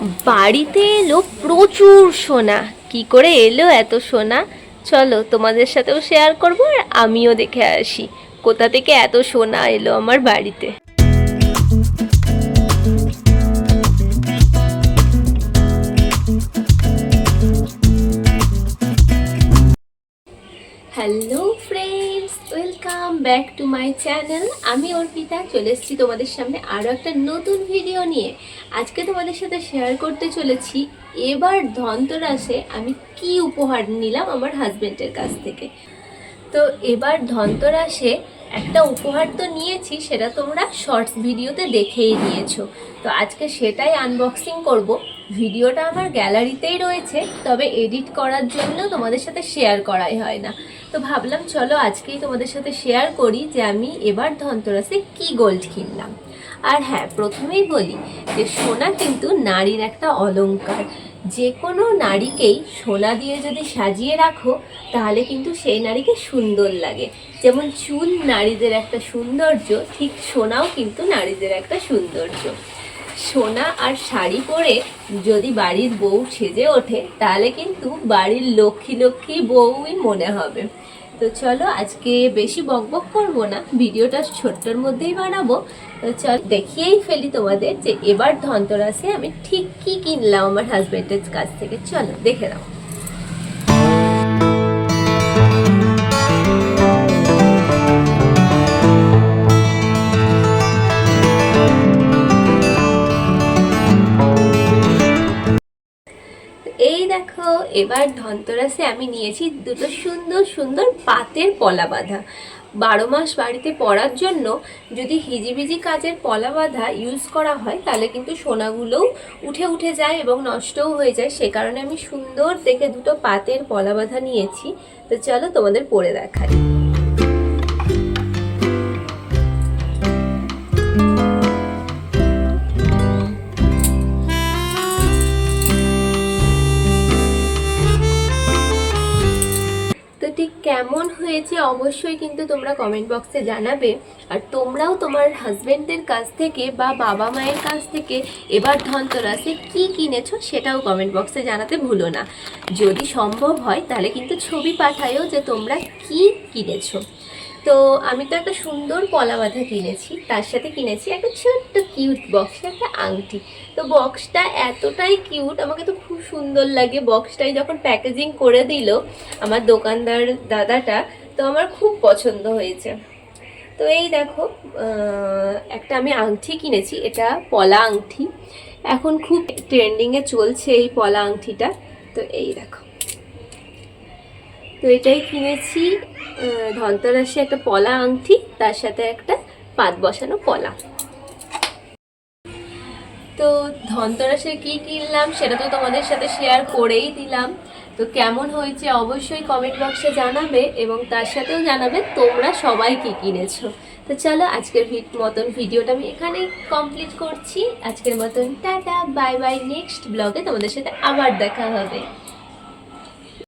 বাড়িতে এলো প্রচুর সোনা। কি করে এলো এত সোনা? চলো, তোমাদের সাথেও শেয়ার করব আর আমিও দেখে আসি। কোথা থেকে এত সোনা এলো আমার বাড়িতে? Hello friends welcome back to my channel আমি অর্পিতা, চলে এসেছি তোমাদের সামনে আরও একটা নতুন ভিডিও নিয়ে। আজকে তোমাদের সাথে শেয়ার করতে চলেছি, এবার ধনতেরাসে আমি কি উপহার নিলাম আমার হাজব্যান্ডের কাছ থেকে। তো এবার ধনতেরাসে একটা উপহার তো নিয়েছি, সেটা তোমরা শর্টস ভিডিওতে দেখেই নিয়েছো। তো আজকে সেটাই আনবক্সিং করব। ভিডিওটা আমার গ্যালারিতেই রয়েছে, তবে এডিট করার জন্য তোমাদের সাথে শেয়ার করাই হয় না। তো ভাবলাম, চলো আজকেই তোমাদের সাথে শেয়ার করি যে আমি এবার ধনতেরাসে কি গোল্ড কিনলাম। আর হ্যাঁ প্রথমেই বলি যে সোনা কিন্তু নারীর একটা অলংকার যে কোনো নারীকেই সোনা দিয়ে যদি সাজিয়ে রাখো, তাহলে কিন্তু সেই নারীকে সুন্দর লাগে। যেমন চুল নারীদের একটা সৌন্দর্য, ঠিক সোনাও কিন্তু নারীদের একটা সৌন্দর্য। সোনা আর শাড়ি পরে যদি বাড়ির বউ সেজে ওঠে, তাহলে কিন্তু বাড়ির লক্ষ্মী লক্ষ্মী বউই মনে হবে। তো চলো আজকে বেশি বক বক করব না, ভিডিওটা ছোট্টর মধ্যেই বানাবো। তো চল দেখিয়েই ফেলি তোমাদের যে এবার ধন্তরাসে আমি ঠিক কি কিনলাম আমার হাজবেন্ডের কাছ থেকে। চলো দেখে নাও। এই দেখো, এবার ধনতরাসে আমি নিয়েছি দুটো সুন্দর সুন্দর পাতের পলা বাঁধা। বারো মাস বাড়িতে পড়ার জন্য যদি হিজিবিজি কাজের পলা বাঁধা ইউজ করা হয়, তাহলে কিন্তু সোনাগুলোও উঠে উঠে যায় এবং নষ্টও হয়ে যায়। সে কারণে আমি সুন্দর দেখে দুটো পাতের পলা বাঁধা নিয়েছি। তো চলো তোমাদের পরে দেখাই। কেমন হয়েছে অবশ্যই কিন্তু তোমরা কমেন্ট বক্সে জানাবে। আর তোমরাও তোমার হাজব্যান্ডের কাছ থেকে বা বাবা মায়ের কাছ থেকে এবার ধনতরাসে কি কিনেছো সেটাও কমেন্ট বক্সে জানাতে ভুলো না। যদি সম্ভব হয় তাহলে কিন্তু ছবি পাঠায়ও যে তোমরা কি কিনেছো। তো আমি তো একটা সুন্দর পলা বাঁধা কিনেছি, তার সাথে কিনেছি একটা ছোট্ট কিউট বক্স একটা আংটি। তো বক্সটা এতটাই কিউট আমাকে তো খুব সুন্দর লাগে। বক্সটাই যখন প্যাকেজিং করে দিল আমার দোকানদার দাদাটা, তো আমার খুব পছন্দ হয়েছে। তো এই দেখো একটা আমি আংটি কিনেছি, এটা পলা আংটি। এখন খুব ট্রেন্ডিংয়ে চলছে এই পলা আংটিটা। তো এই দেখো। তো এটাই কিনেছি ধনতেরাসে একটা পলা আংটি, তার সাথে একটা পাত বসানো পলা। তো ধনতেরাসে কি কিনলাম সেটা তো তোমাদের সাথে শেয়ার করেই দিলাম। তো কেমন হয়েছে অবশ্যই কমেন্ট বক্সে জানাবে এবং তার সাথেও জানাবে তোমরা সবাই কি কিনেছো। তো চলো আজকের মতন ভিডিওটা আমি এখানেই কমপ্লিট করছি। আজকের মতন টাটা বাই বাই নেক্সট ব্লগে তোমাদের সাথে আবার দেখা হবে।